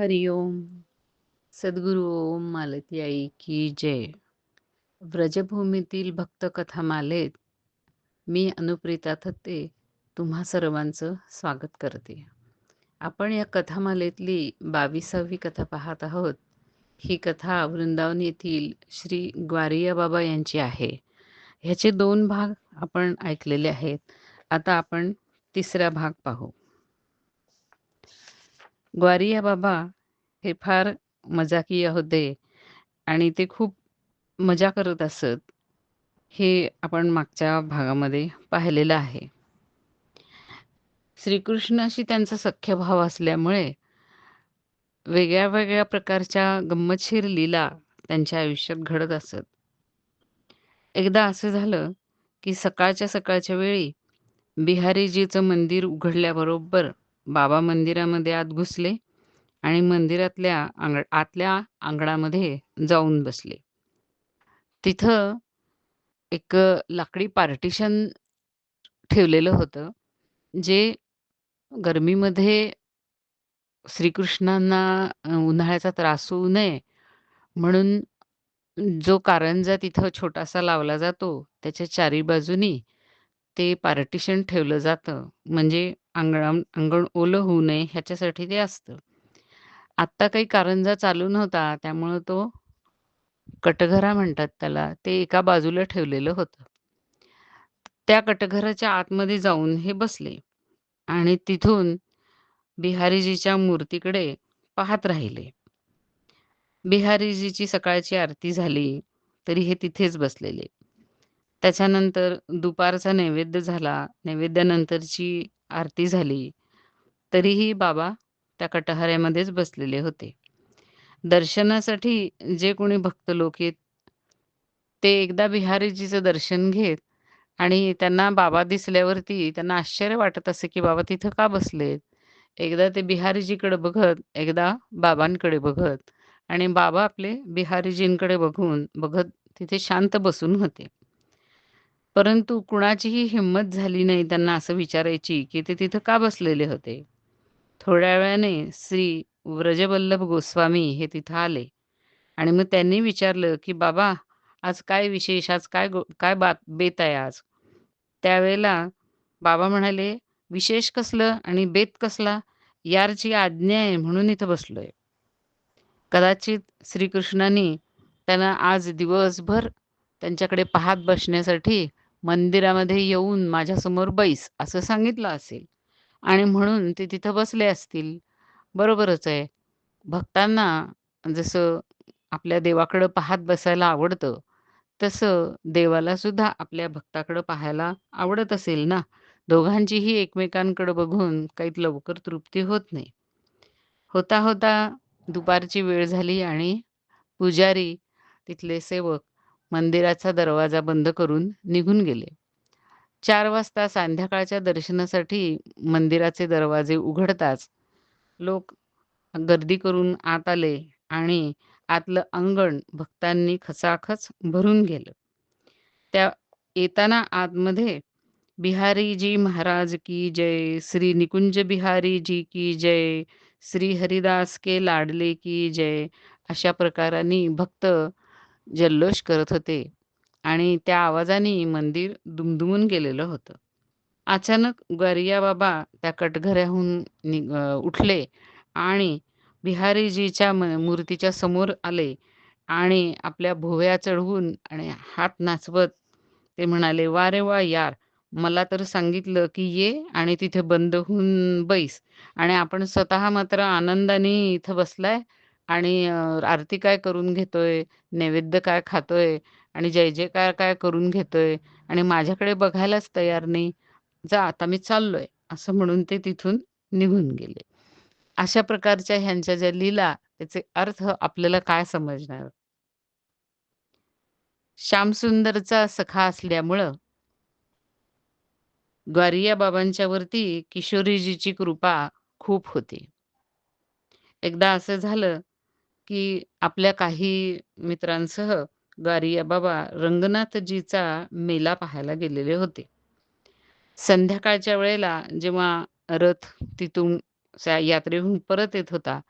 हरिओम सद्गुरू ओम मालती आई की जय. व्रजभूमीतील भक्त कथामालेत मी अनुप्रिता थत्ते तुम्हा सर्वांचं स्वागत करते. आपण या कथामालेतली बावीसावी कथा पाहत आहोत. ही कथा वृंदावन येथील श्री ग्वारिया बाबा यांची आहे. ह्याचे दोन भाग आपण ऐकलेले आहेत. आता आपण तिसरा भाग पाहू. ग्वारिया बाबा हे फार मजाकीय होते आणि ते खूप मजा करत असत हे आपण मागच्या भागामध्ये पाहिलेलं आहे. श्रीकृष्णाशी त्यांचा सख्य भाव असल्यामुळे वेगळ्या वेगळ्या प्रकारच्या गंमतशीर लीला त्यांच्या आयुष्यात घडत असत. एकदा असं झालं की सकाळच्या सकाळच्या वेळी बिहारीजीचं मंदिर उघडल्याबरोबर बाबा मंदिरामध्ये आत घुसले आणि मंदिरातल्या अंग आतल्या अंगणामध्ये जाऊन बसले. तिथं एक लाकडी पार्टिशन ठेवलेलं होतं जे गरमीमध्ये श्रीकृष्णांना उन्हाळ्याचा त्रास होऊ नये म्हणून जो कारंजा तिथं छोटासा लावला जातो त्याच्या चारी बाजूनी ते पार्टिशन ठेवलं जातं. म्हणजे अंगण अंगण ओलं होऊ नये ह्याच्यासाठी ते असतं. आत्ता काही कारंजा चालू नव्हता त्यामुळं तो कटघरा म्हणतात त्याला ते एका बाजूला ठेवलेलं होतं. त्या कटघराच्या आतमध्ये जाऊन हे बसले आणि तिथून बिहारीजीच्या मूर्तीकडे पाहत राहिले. बिहारीजीची सकाळची आरती झाली तरी हे तिथेच बसलेले. त्याच्यानंतर दुपारचा नैवेद्य झाला. नैवेद्यानंतरची आरती झाली. तरीही बाबा त्या कटहऱ्यामध्येच बसलेले होते. दर्शनासाठी जे कोणी भक्त लोक येत ते एकदा बिहारीजीचं दर्शन घेत आणि त्यांना बाबा दिसल्यावरती त्यांना आश्चर्य वाटत असे की बाबा तिथं का बसलेत? एकदा ते बिहारीजीकडे बघत एकदा बाबांकडे बघत आणि बाबा आपले बिहारीजींकडे बघून बघत तिथे शांत बसून होते. परंतु कुणाचीही हिंमत झाली नाही त्यांना असं विचारायची की ते तिथं का बसलेले होते? थोड्या वेळाने श्री व्रजवल्लभ गोस्वामी हे तिथं आले आणि मग त्यांनी विचारलं की बाबा आज काय विशेष? आज काय काय बात बेत आहे आज? त्यावेळेला बाबा म्हणाले विशेष कसलं आणि बेत कसला? यारची आज्ञा आहे म्हणून इथं बसलोय. कदाचित श्रीकृष्णाने त्यांना आज दिवसभर त्यांच्याकडे पाहत बसण्यासाठी मंदिरामध्ये येऊन माझ्यासमोर बैस असं सांगितलं असेल. आणि म्हणून ते तिथं बसले असतील. बरोबरच आहे. भक्तांना जसं आपल्या देवाकडं पाहत बसायला आवडतं तसं देवाला सुद्धा आपल्या भक्ताकडं पाहायला आवडत असेल ना? दोघांचीही एकमेकांकडे बघून काही लवकर तृप्ती होत नाही. होता होता दुपारची वेळ झाली आणि पुजारी तिथले सेवक मंदिराचा दरवाजा बंद करून निघून गेले. चार वाजता संध्याकाळच्या दर्शनासाठी मंदिराचे दरवाजे उघडताच लोक गर्दी करून आत आले आणि आतलं अंगण भक्तांनी खचाखच भरून गेलं. त्या येताना आतमध्ये बिहारीजी महाराज की जय श्री निकुंज बिहारी जी की जय श्री हरिदास के लाडले की जय अशा प्रकाराने भक्त जल्लोष करत होते आणि त्या आवाजाने मंदिर दुमदुमून गेलेलं होतं. अचानक गरिया बाबा त्या कटघऱ्याहून उठले आणि बिहारीजीच्या म मूर्तीच्या समोर आले आणि आपल्या भोव्या चढवून आणि हात नाचवत ते म्हणाले वा रे वा यार मला तर सांगितलं की ये आणि तिथे बंद होऊन बैस आणि आपण स्वतः मात्र आनंदाने इथं बसलाय आणि आरती काय करून घेतोय नैवेद्य काय खातोय आणि जय जयकार काय करून घेतोय आणि माझ्याकडे बघायलाच तयार नाही जा आता मी चाललोय असं म्हणून ते तिथून निघून गेले. अशा प्रकारच्या ह्यांच्या ज्या लीला त्याचे अर्थ आपल्याला काय समजणार? श्यामसुंदरचा सखा असल्यामुळं ग्वारिया बाबांच्या वरती किशोरीजीची कृपा खूप होती. एकदा असं झालं की आपल्या काही मित्रांसह गारिया बाबा रंगनाथजीचा मेला पाहायला गेलेले होते संध्याकाळच्या वेळेला जेव्हा रथ तिथून यात्रेहून परत येत होता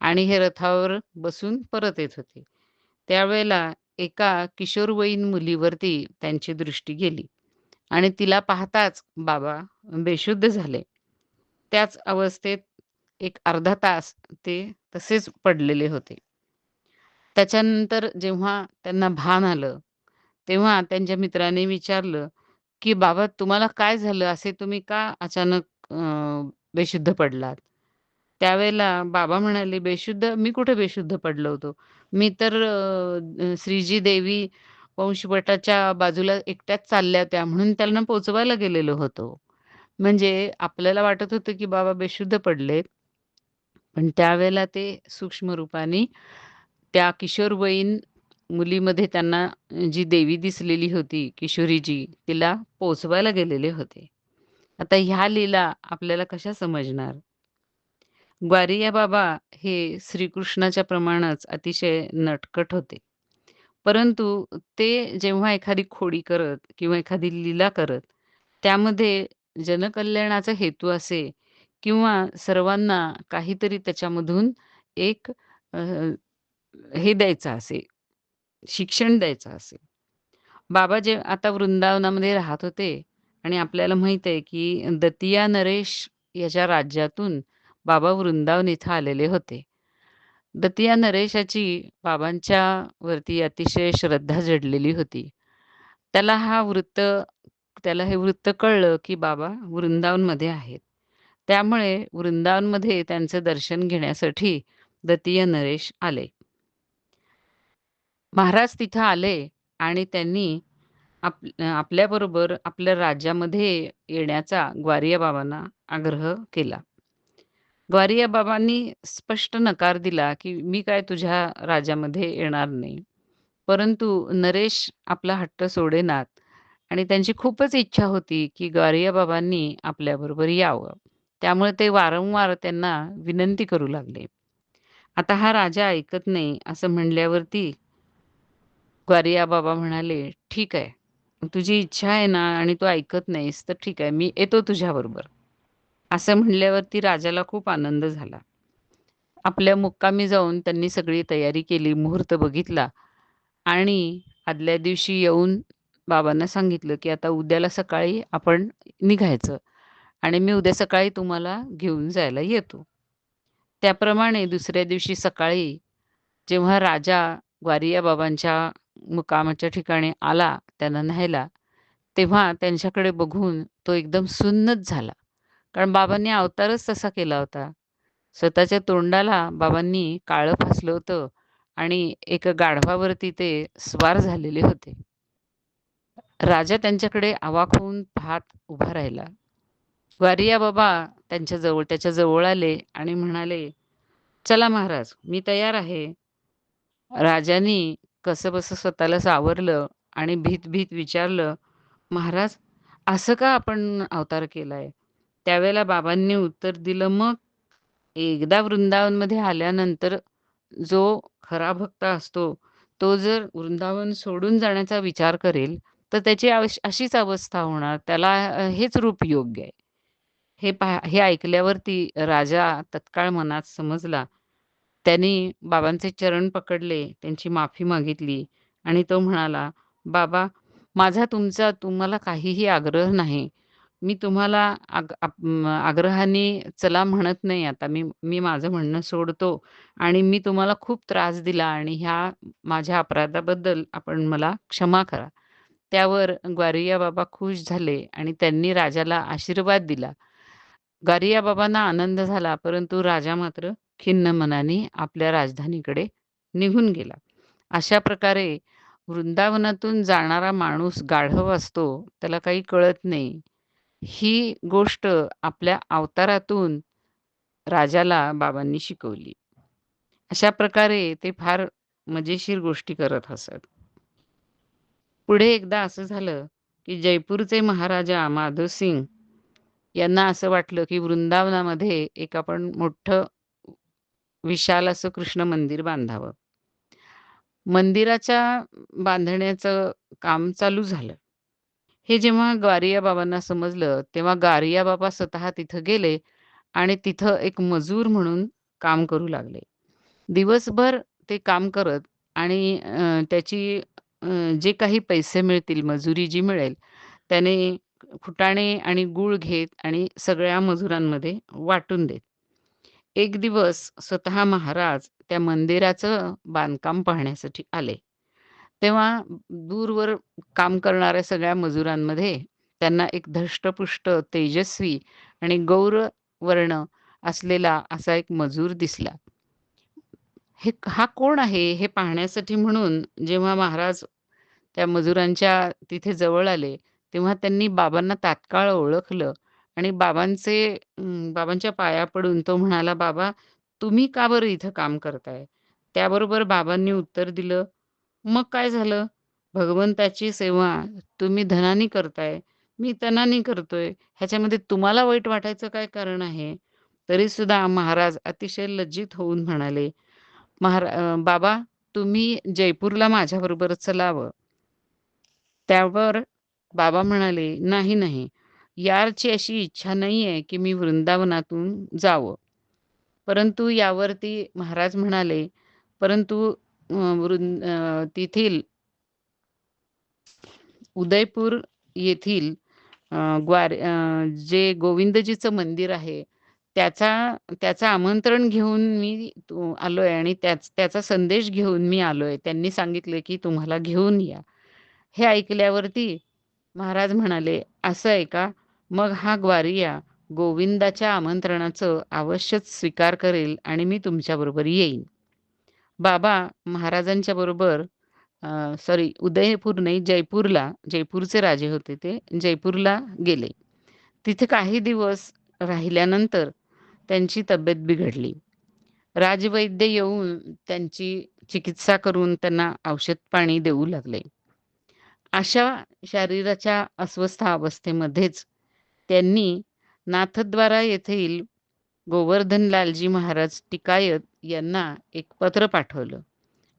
आणि हे रथावर बसून परत येत होते. त्यावेळेला एका किशोरवयीन मुलीवरती त्यांची दृष्टी गेली आणि तिला पाहताच बाबा बेशुद्ध झाले. त्याच अवस्थेत एक अर्धा तास ते तसेच पडलेले होते. त्याच्यानंतर जेव्हा त्यांना भान आलं, तेव्हा त्यांच्या मित्राने विचारलं, की "बाबा तुम्हाला काय झालं? असे तुम्ही का अचानक बेशुद्ध पडलात?" त्यावेळेला बाबा म्हणाले, "बेशुद्ध? मी कुठे बेशुद्ध पडलो होतो? मी तर श्रीजी देवी वंशवटाच्या बाजूला एकट्याच चालल्या होत्या म्हणून त्यांना पोचवायला गेलेलो होतो." म्हणजे आपल्याला वाटत होतं, की बाबा बेशुद्ध पडलेत. पण त्यावेळेला ते सूक्ष्म रूपाने त्या किशोरवयीन मुलीमध्ये त्यांना जी देवी दिसलेली होती, किशोरीजी तिला पोचवायला गेलेले होते. आता ह्या लीला आपल्याला कशा समजणार? ग्वारिया बाबा हे श्रीकृष्णाच्या प्रमाणच अतिशय नटकट होते. परंतु ते जेव्हा एखादी खोडी करत किंवा एखादी लीला करत, त्यामध्ये जनकल्याणाचा हेतू असे किंवा सर्वांना काहीतरी त्याच्यामधून एक हे द्यायचं असे, शिक्षण द्यायचं असे. बाबा जे आता वृंदावनामध्ये राहत होते आणि आपल्याला माहीत आहे, की दतिया नरेश याच्या राज्यातून बाबा वृंदावन इथं आलेले होते. दतिया नरेशाची बाबांच्या वरती अतिशय श्रद्धा जडलेली होती. त्याला हा वृत्त त्याला हे वृत्त कळलं, की बाबा वृंदावनमध्ये आहेत. त्यामुळे वृंदावनमध्ये त्यांचं दर्शन घेण्यासाठी दत्तीय नरेश आले. महाराज तिथं आले आणि त्यांनी आप आपल्याबरोबर आपल्या राज्यामध्ये येण्याचा ग्वारिया बाबांना आग्रह केला. ग्वारिया बाबांनी स्पष्ट नकार दिला, की "मी काय तुझ्या राज्यामध्ये येणार नाही." परंतु नरेश आपला हट्ट सोडेनात आणि त्यांची खूपच इच्छा होती, की ग्वारिया बाबांनी आपल्याबरोबर यावं. त्यामुळे ते वारंवार त्यांना विनंती करू लागले. आता हा राजा ऐकत नाही असं म्हणल्यावरती ग्वारिया बाबा म्हणाले, "ठीक आहे. तुझी इच्छा आहे ना आणि तू ऐकत नाहीस, तर ठीक आहे, मी येतो तुझ्याबरोबर." असं म्हणल्यावरती राजाला खूप आनंद झाला. आपल्या मुक्कामी जाऊन त्यांनी सगळी तयारी केली, मुहूर्त बघितला आणि आदल्या दिवशी येऊन बाबांना सांगितलं, की "आता उद्याला सकाळी आपण निघायचं आणि मी उद्या सकाळी तुम्हाला घेऊन जायला येतो." त्याप्रमाणे दुसऱ्या दिवशी सकाळी जेव्हा राजा ग्वारिया बाबांच्या मुकामाच्या ठिकाणी आला त्यांना न्यायला, तेव्हा त्यांच्याकडे बघून तो एकदम सुन्नच झाला. कारण बाबांनी अवतारच तसा केला होता. स्वतःच्या तोंडाला बाबांनी काळं फासलं होतं आणि एका गाढवावरती ते स्वार झालेले होते. राजा त्यांच्याकडे आवाक होऊन पाहत उभा राहिला. वारिया बाबा त्यांच्या जवळ त्याच्याजवळ आले आणि म्हणाले, "चला महाराज, मी तयार आहे." राजांनी कसं बसं स्वतःला सावरलं आणि भीत-भीत विचारलं, "महाराज, असं का आपण अवतार केलाय?" त्यावेळेला बाबांनी उत्तर दिलं, "मग एकदा वृंदावनमध्ये आल्यानंतर जो खरा भक्त असतो, तो जर वृंदावन सोडून जाण्याचा विचार करेल, तर त्याची अशीच अवस्था होणार. त्याला हेच रूप योग्य आहे." हे पहा हे ऐकल्यावरती राजा तत्काळ मनात समजला. त्यांनी बाबांचे चरण पकडले, त्यांची माफी मागितली आणि तो म्हणाला, "बाबा, माझा तुमचा तुम्हाला काहीही आग्रह नाही. मी तुम्हाला आग आप आग्रहाने चला म्हणत नाही आता. मी मी माझं म्हणणं सोडतो आणि मी तुम्हाला खूप त्रास दिला आणि ह्या माझ्या अपराधाबद्दल आपण मला क्षमा करा." त्यावर ग्वारिया बाबा खुश झाले आणि त्यांनी राजाला आशीर्वाद दिला. ग्वारिया बाबांना आनंद झाला, परंतु राजा मात्र खिन्न मनाने आपल्या राजधानीकडे निघून गेला. अशा प्रकारे वृंदावनातून जाणारा माणूस गाढव असतो, त्याला काही कळत नाही. ही गोष्ट आपल्या अवतारातून राजाला बाबांनी शिकवली. अशा प्रकारे ते फार मजेशीर गोष्टी करत असत. पुढे एकदा असं झालं, की जयपूरचे महाराजा माधवसिंग यांना असं वाटलं, की वृंदावनामध्ये एक आपण मोठं विशाल असं कृष्ण मंदिर बांधावं. मंदिराच्या बांधण्याचं काम चालू झालं. हे जेव्हा ग्वारिया बाबांना समजलं, तेव्हा गारिया बाबा स्वतः तिथं गेले आणि तिथं एक मजूर म्हणून काम करू लागले. दिवसभर ते काम करत आणि त्याची जे काही पैसे मिळतील, मजुरी जी मिळेल, त्याने खुटाणे आणि गूळ घेत आणि सगळ्या मजुरांमध्ये वाटून देत. एक दिवस स्वतः महाराज त्या मंदिराचं बांधकाम पाहण्यासाठी आले. तेव्हा दूरवर काम करणाऱ्या सगळ्या मजुरांमध्ये त्यांना एक धष्टपुष्ट, तेजस्वी आणि गौर वर्ण असलेला असा एक मजूर दिसला. हे हा कोण आहे? हे पाहण्यासाठी म्हणून जेव्हा महाराज त्या मजुरांच्या तिथे जवळ आले, तेव्हा त्यांनी बाबांना तात्काळ ओळखलं आणि बाबांचे अं, बाबांच्या पाया पडून तो म्हणाला, "बाबा, तुम्ही का बरं इथं काम करताय?" त्याबरोबर बाबांनी उत्तर दिलं, "मग काय झालं? भगवंताची सेवा तुम्ही धनानी करताय, मी तनानी करतोय. ह्याच्यामध्ये तुम्हाला वाईट वाटायचं काय कारण आहे?" तरीसुद्धा महाराज अतिशय लज्जित होऊन म्हणाले, महारा अ, "बाबा, तुम्ही जयपूरला माझ्याबरोबर चलावं." त्यावर बाबा म्हणाले, "नाही, नाही. यारची अशी इच्छा नाही आहे की मी वृंदावनातून जावं." परंतु यावरती महाराज म्हणाले, "परंतु वृंद तेथील उदयपूर येथील ग्वार जे गोविंदजीचं मंदिर आहे, त्याचा त्याचं आमंत्रण घेऊन मी आलोय आणि त्याच त्याचा संदेश घेऊन मी आलोय. त्यांनी सांगितले, की तुम्हाला घेऊन या." हे ऐकल्यावरती महाराज म्हणाले, "असं आहे का? मग हा ग्वारिया गोविंदाच्या आमंत्रणाचं अवश्यच स्वीकार करेल आणि मी तुमच्याबरोबर येईन." बाबा महाराजांच्या बरोबर सॉरी उदयपूर नाही जयपूरला, जयपूरचे राजे होते ते, जयपूरला गेले. तिथे काही दिवस राहिल्यानंतर त्यांची तब्येत बिघडली. राजवैद्य येऊन त्यांची चिकित्सा करून त्यांना औषध-पाणी देऊ लागले. अशा शरीराच्या अस्वस्थ अवस्थेमध्येच त्यांनी नाथद्वारा येथील गोवर्धनलालजी महाराज टिकायत यांना एक पत्र पाठवलं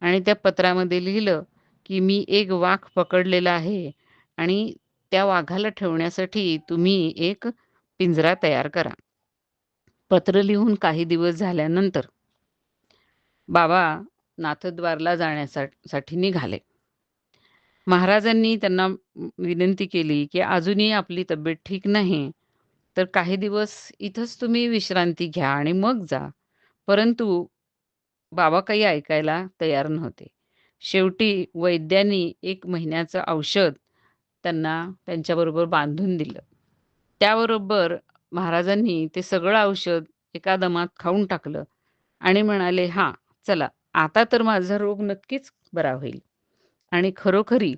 आणि त्या पत्रामध्ये लिहिलं, की "मी एक वाघ पकडलेला आहे आणि त्या वाघाला ठेवण्यासाठी तुम्ही एक पिंजरा तयार करा." पत्र लिहून काही दिवस झाल्यानंतर बाबा नाथद्वारला जाण्यासाठी निघाले. महाराजांनी त्यांना विनंती केली, की "अजूनही आपली तब्येत ठीक नाही, तर काही दिवस इथंच तुम्ही विश्रांती घ्या आणि मग जा." परंतु बाबा काही ऐकायला तयार नव्हते. शेवटी वैद्यांनी एक महिन्याचं औषध त्यांना त्यांच्याबरोबर बांधून दिलं. त्याबरोबर महाराजांनी ते सगळं औषध एका दमात खाऊन टाकलं आणि म्हणाले, "हां, चला आता तर माझा रोग नक्कीच बरा होईल." आणि खरोखरी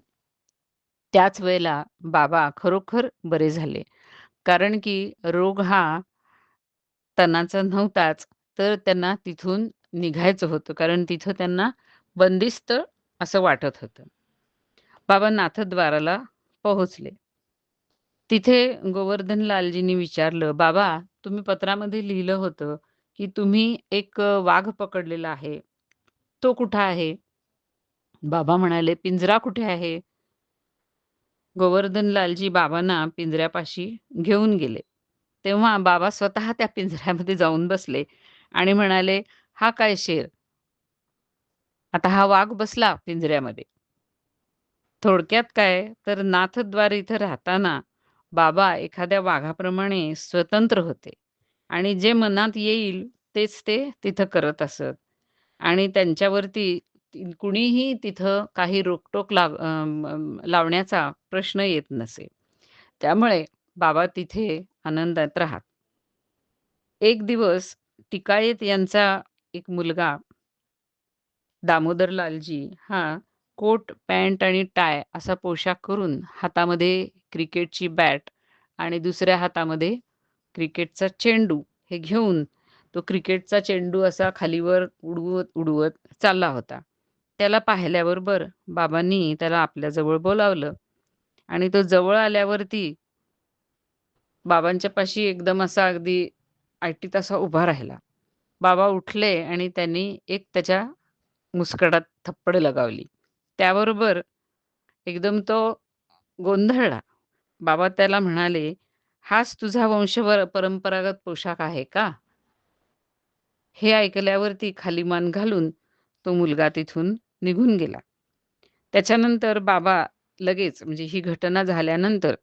त्याच वेळेला बाबा खरोखर बरे झाले. कारण की रोग हा तणाचा नव्हताच, तर त्यांना तिथून निघायचं होतं. कारण तिथं त्यांना बंदिस्त असं वाटत होतं. बाबा नाथद्वाराला पोहोचले. तिथे गोवर्धन लालजींनी विचारलं, "बाबा, तुम्ही पत्रामध्ये लिहिलं होतं, की तुम्ही एक वाघ पकडलेला आहे. तो कुठं आहे?" बाबा म्हणाले, "पिंजरा कुठे आहे?" गोवर्धनलालजी बाबांना पिंजऱ्यापाशी घेऊन गेले. तेव्हा बाबा स्वतः त्या पिंजऱ्यामध्ये जाऊन बसले आणि म्हणाले, "हा काय शेर? आता हा वाघ बसला पिंजऱ्यामध्ये." थोडक्यात काय, तर नाथद्वार इथं राहताना बाबा एखाद्या वाघाप्रमाणे स्वतंत्र होते आणि जे मनात येईल तेच ते तिथं करत असत आणि त्यांच्यावरती कुणीही तिथं काही रोकटोक लाव लावण्याचा प्रश्न येत नसे. त्यामुळे बाबा तिथे आनंदात राहत. एक दिवस टिकायत यांचा एक मुलगा दामोदरलालजी हा कोट, पॅन्ट आणि टाय असा पोशाख करून हातामध्ये क्रिकेटची बॅट आणि दुसऱ्या हातामध्ये क्रिकेटचा चेंडू हे घेऊन तो क्रिकेटचा चेंडू असा खालीवर उडवत-उडवत चालला होता. त्याला पाहिल्याबरोबर बाबांनी त्याला आपल्याजवळ बोलावलं आणि तो जवळ आल्यावरती बाबांच्या पाशी एकदम असा अगदी आयटीत असा उभा राहिला. बाबा उठले आणि त्यांनी एक त्याच्या मुस्कडात थप्पड लगावली. त्याबरोबर एकदम तो गोंधळला. बाबा त्याला म्हणाले, "हाच तुझा वंशवर परंपरागत पोशाख आहे का?" हे ऐकल्यावरती खाली मान घालून तो मुलगा तिथून निघून गेला. त्याच्यानंतर बाबा लगेच म्हणजे ही घटना झाल्यानंतर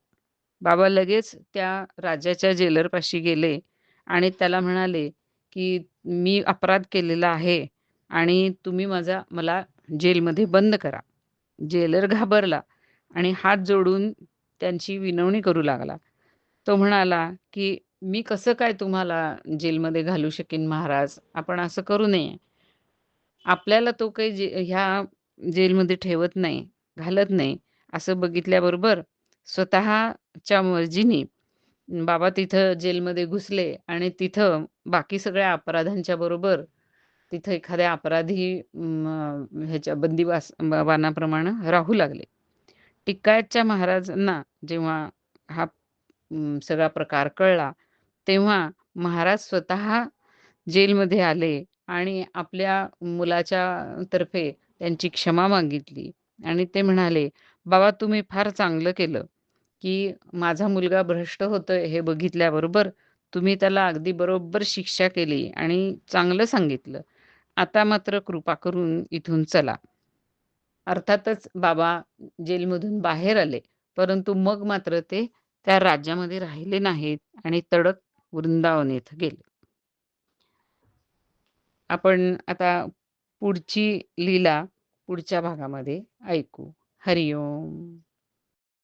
बाबा लगेच त्या राजाच्या जेलरपाशी गेले आणि त्याला म्हणाले, की "मी अपराध केलेला आहे आणि तुम्ही माझा मला जेलमध्ये बंद करा." जेलर घाबरला आणि हात जोडून त्यांची विनवणी करू लागला. तो म्हणाला, की "मी कसं काय तुम्हाला जेलमध्ये घालू शकेन महाराज? आपण असं करू नये. आपल्याला तो काही जे ह्या जेलमध्ये ठेवत नाही, घालत नाही." असं बघितल्याबरोबर स्वतःच्या मर्जीनी बाबा तिथं जेलमध्ये घुसले आणि तिथं बाकी सगळ्या अपराधांच्या बरोबर तिथं एखाद्या अपराधी अं, ह्याच्या बंदिवास वानाप्रमाणे राहू लागले. टिकायतच्या महाराजांना जेव्हा हा अं, सगळा प्रकार कळला, तेव्हा महाराज स्वतः जेलमध्ये आले आणि आपल्या मुलाच्या तर्फे त्यांची क्षमा मागितली आणि ते म्हणाले, "बाबा तुम्ही फार चांगलं केलं, की माझा मुलगा भ्रष्ट होतोय हे बघितल्याबरोबर तुम्ही त्याला अगदी बरोबर शिक्षा केली आणि चांगलं सांगितलं. आता मात्र कृपा करून इथून चला." अर्थातच बाबा जेलमधून बाहेर आले. परंतु मग मात्र ते त्या राज्यामध्ये राहिले नाहीत आणि तडक वृंदावन येथे गेले. आपण आता पुढची लीला पुढच्या भागामध्ये ऐकू. हरिओम.